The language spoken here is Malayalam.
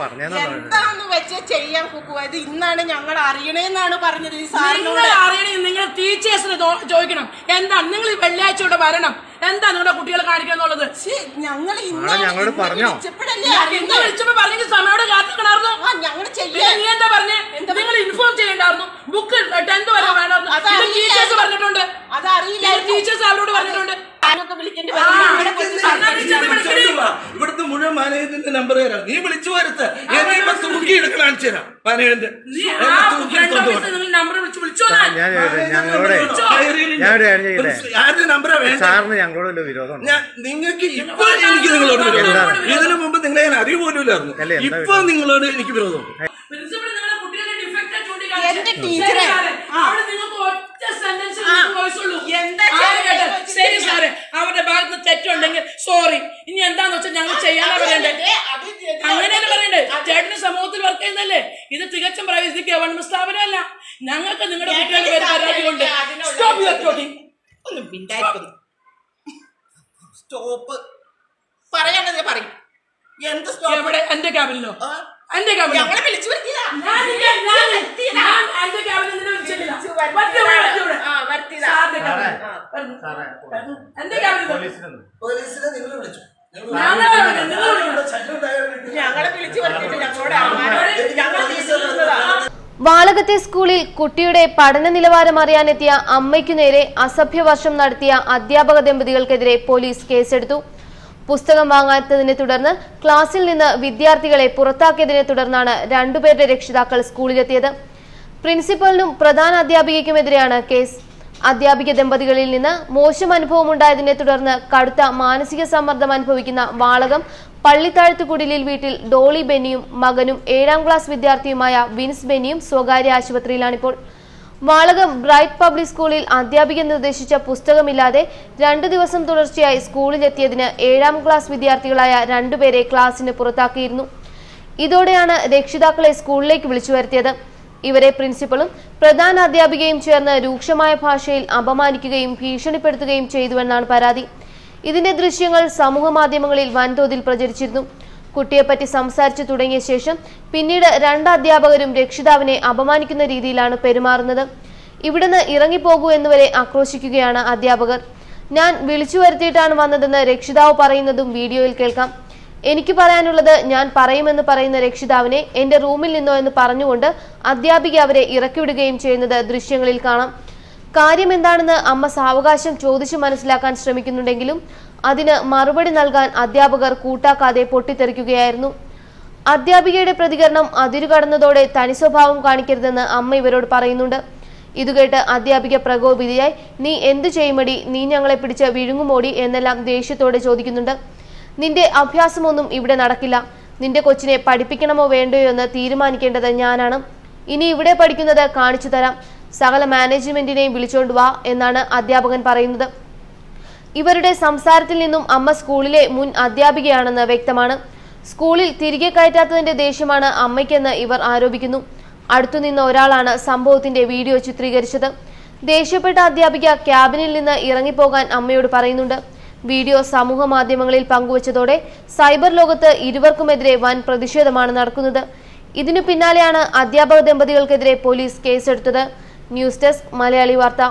പറഞ്ഞത്? എന്താന്ന് വെച്ച് ചെയ്യാൻ കുക്കുവ ഇത് ഇന്നാണ് ഞങ്ങൾ അറിയണേന്നാണ് പറഞ്ഞത് ഈ നിങ്ങൾ സാറിനോട് അറിയണേ നിങ്ങൾ ടീച്ചേഴ്സിന് ചോദിക്കണം. എന്താ നിങ്ങൾ ഈ വെള്ളിയാഴ്ച ഇവിടെ വരണം? എന്താ നിങ്ങളുടെ കുട്ടികളെ കാണിക്കാന്നുള്ളത്? ഞങ്ങൾ ഞങ്ങളോട് പറഞ്ഞോ? ഇന്ന്. വിളിച്ചപ്പോ പറഞ്ഞെങ്കിൽ സമയോടെ കാത്തിക്കണായിരുന്നു. ഞങ്ങൾ നീ എന്താ പറഞ്ഞേ? നിങ്ങൾ ഇൻഫോം ചെയ്യണ്ടായിരുന്നു. ബുക്ക് ടെൻത്ത് വരെ അതറിയില്ല. ടീച്ചേഴ്സ് പറഞ്ഞിട്ടുണ്ട്. ടീച്ചേഴ്സ് അവരോട് പറഞ്ഞിട്ടുണ്ട്. വിളിക്കേണ്ടി മുഴുവൻ മാനേജറിന്റെ നമ്പർ തരാം. നീ വിളിച്ചു വരുത്ത്. എന്നെ തൂക്കി എടുക്കണം കാണിച്ചു തരാം. ഞങ്ങളോട് സാറിന് ഞാൻ നിങ്ങൾക്ക് ഇപ്പൊ എനിക്ക് നിങ്ങളോട് വിരോധം. ഇതിനു മുമ്പ് നിങ്ങളെ ഞാൻ അറിവ് പോലും ഇല്ലായിരുന്നു. ഇപ്പൊ നിങ്ങളോട് എനിക്ക് വിരോധം. എന്റെ. ടീച്ചറെ, എന്താ? ശരി സാറേ. അവരുടെ ഭാഗത്ത് തെറ്റുണ്ടെങ്കിൽ സോറി എന്താന്ന് വെച്ചാൽ ഞങ്ങൾ ചെയ്യാനാ പറയണ്ടേ? അങ്ങനെയല്ലേ പറയണ്ടേ? ചേട്ടന് സമൂഹത്തിൽ വർക്ക് ചെയ്യുന്നല്ലേ ഇത് തികച്ചും പ്രൈവസി ഗവൺമെന്റ് സ്ഥാപനമല്ല. ഞങ്ങൾക്ക് നിങ്ങളുടെ കുട്ടികളുടെ പേര് പരാതിയുണ്ട് സ്റ്റോപ്പ് യുവർ ടോക്കിംഗ് ഒന്ന് മിണ്ടായിരിക്കുന്നു സ്റ്റോപ്പ് പറയും. എന്ത് സ്റ്റോപ്പ് എവിടെ? എന്റെ ക്യാബിനിലോ? എന്റെ ക്യാബിനിലോ? ഞങ്ങളെ വിളിച്ചു വരുത്തിയതാ. എന്റെ ക്യാബിനിൽ നിന്നെ വിളിച്ചിട്ടില്ല. എന്റെ ക്യാബിനിൽ പോലീസിനെ നിങ്ങൾ വിളിച്ചു? ഞങ്ങളെ വിളിച്ചു ഞങ്ങളോട് വാളകത്തെ സ്കൂളിൽ കുട്ടിയുടെ പഠന നിലവാരം അറിയാനെത്തിയ അമ്മയ്ക്കു നേരെ അസഭ്യവർഷം നടത്തിയ അധ്യാപക ദമ്പതികൾക്കെതിരെ പോലീസ് കേസെടുത്തു. പുസ്തകം വാങ്ങാത്തതിനെ തുടർന്ന് ക്ലാസ്സിൽ നിന്ന് വിദ്യാർത്ഥികളെ പുറത്താക്കിയതിനെ തുടർന്നാണ് രണ്ടുപേരുടെ രക്ഷിതാക്കൾ സ്കൂളിലെത്തിയത്. പ്രിൻസിപ്പലിനും പ്രധാന അധ്യാപികയ്ക്കുമെതിരെയാണ് കേസ്. അധ്യാപിക ദമ്പതികളിൽ നിന്ന് മോശം അനുഭവം ഉണ്ടായതിനെ തുടർന്ന് കടുത്ത മാനസിക സമ്മർദ്ദം അനുഭവിക്കുന്ന വാളകം പള്ളിത്താഴത്തുകുടിലിൽ വീട്ടിൽ ഡോളി ബെന്നിയും മകനും ഏഴാം ക്ലാസ് വിദ്യാർത്ഥിയുമായ വിൻസ് ബെന്നിയും സ്വകാര്യ ആശുപത്രിയിലാണിപ്പോൾ. വാളകം ബ്രൈറ്റ് പബ്ലിക് സ്കൂളിൽ അധ്യാപിക നിർദ്ദേശിച്ച പുസ്തകമില്ലാതെ രണ്ടു ദിവസം തുടർച്ചയായി സ്കൂളിലെത്തിയതിന് ഏഴാം ക്ലാസ് വിദ്യാർത്ഥികളായ രണ്ടുപേരെ ക്ലാസ്സിന് പുറത്താക്കിയിരുന്നു. ഇതോടെയാണ് രക്ഷിതാക്കളെ സ്കൂളിലേക്ക് വിളിച്ചു വരുത്തിയത്. ഇവരെ പ്രിൻസിപ്പളും പ്രധാന അധ്യാപികയും ചേർന്ന് രൂക്ഷമായ ഭാഷയിൽ അപമാനിക്കുകയും ഭീഷണിപ്പെടുത്തുകയും ചെയ്തുവെന്നാണ് പരാതി. ഇതിന്റെ ദൃശ്യങ്ങൾ സമൂഹ മാധ്യമങ്ങളിൽ വൻതോതിൽ പ്രചരിച്ചിരുന്നു. കുട്ടിയെപ്പറ്റി സംസാരിച്ചു തുടങ്ങിയ ശേഷം പിന്നീട് രണ്ട് അധ്യാപകരും രക്ഷിതാവിനെ അപമാനിക്കുന്ന രീതിയിലാണ് പെരുമാറുന്നത്. ഇവിടുന്ന് ഇറങ്ങിപ്പോകൂ എന്നുവരെ ആക്രോശിക്കുകയാണ് അധ്യാപകർ. ഞാൻ വിളിച്ചു വരുത്തിയിട്ടാണ് വന്നതെന്ന് രക്ഷിതാവ് പറയുന്നതും വീഡിയോയിൽ കേൾക്കാം. എനിക്ക് പറയാനുള്ളത് ഞാൻ പറയുമെന്ന് പറയുന്ന രക്ഷിതാവിനെ എന്റെ റൂമിൽ നിന്നോ എന്ന് പറഞ്ഞുകൊണ്ട് അധ്യാപിക അവരെ ഇറക്കിവിടുകയും ചെയ്യുന്നത് ദൃശ്യങ്ങളിൽ കാണാം. കാര്യം എന്താണെന്ന് അമ്മ സാവകാശം ചോദിച്ചു മനസ്സിലാക്കാൻ ശ്രമിക്കുന്നുണ്ടെങ്കിലും അതിന് മറുപടി നൽകാൻ അധ്യാപകർ കൂട്ടാക്കാതെ പൊട്ടിത്തെറിക്കുകയായിരുന്നു. അധ്യാപികയുടെ പ്രതികരണം അതിരുകടന്നതോടെ തനി സ്വഭാവം കാണിക്കരുതെന്ന് അമ്മ ഇവരോട് പറയുന്നുണ്ട്. ഇതുകേട്ട് അധ്യാപിക പ്രകോപിതയായി നീ എന്തു ചെയ്യുമടി? നീ ഞങ്ങളെ പിടിച്ച് വിഴുങ്ങുമോടി? എന്നെല്ലാം ദേഷ്യത്തോടെ ചോദിക്കുന്നുണ്ട്. നിന്റെ അഭ്യാസമൊന്നും ഇവിടെ നടക്കില്ല. നിന്റെ കൊച്ചിനെ പഠിപ്പിക്കണമോ വേണ്ടയോ എന്ന് തീരുമാനിക്കേണ്ടത് ഞാനാണ്. ഇനി ഇവിടെ പഠിക്കുന്നത് കാണിച്ചു തരാം. സകല മാനേജ്മെന്റിനെയും വിളിച്ചോണ്ട് വാ എന്നാണ് അധ്യാപകൻ പറയുന്നത്. ഇവരുടെ സംസാരത്തിൽ നിന്നും അമ്മ സ്കൂളിലെ മുൻ അധ്യാപികയാണെന്ന് വ്യക്തമാണ്. സ്കൂളിൽ തിരികെ കയറ്റാത്തതിന്റെ ദേഷ്യമാണ് അമ്മയ്ക്കെന്ന് ഇവർ ആരോപിക്കുന്നു. അടുത്തുനിന്ന് ഒരാളാണ് സംഭവത്തിന്റെ വീഡിയോ ചിത്രീകരിച്ചത്. ദേഷ്യപ്പെട്ട അധ്യാപിക ക്യാബിനിൽ നിന്ന് ഇറങ്ങിപ്പോകാൻ അമ്മയോട് പറയുന്നുണ്ട്. വീഡിയോ സമൂഹ മാധ്യമങ്ങളിൽ പങ്കുവച്ചതോടെ സൈബർ ലോകത്ത് ഇരുവർക്കുമെതിരെ വൻ പ്രതിഷേധമാണ് നടക്കുന്നത്. ഇതിനു പിന്നാലെയാണ് അധ്യാപക ദമ്പതികൾക്കെതിരെ പോലീസ് കേസെടുത്തത്. News desk Malayali Vartha.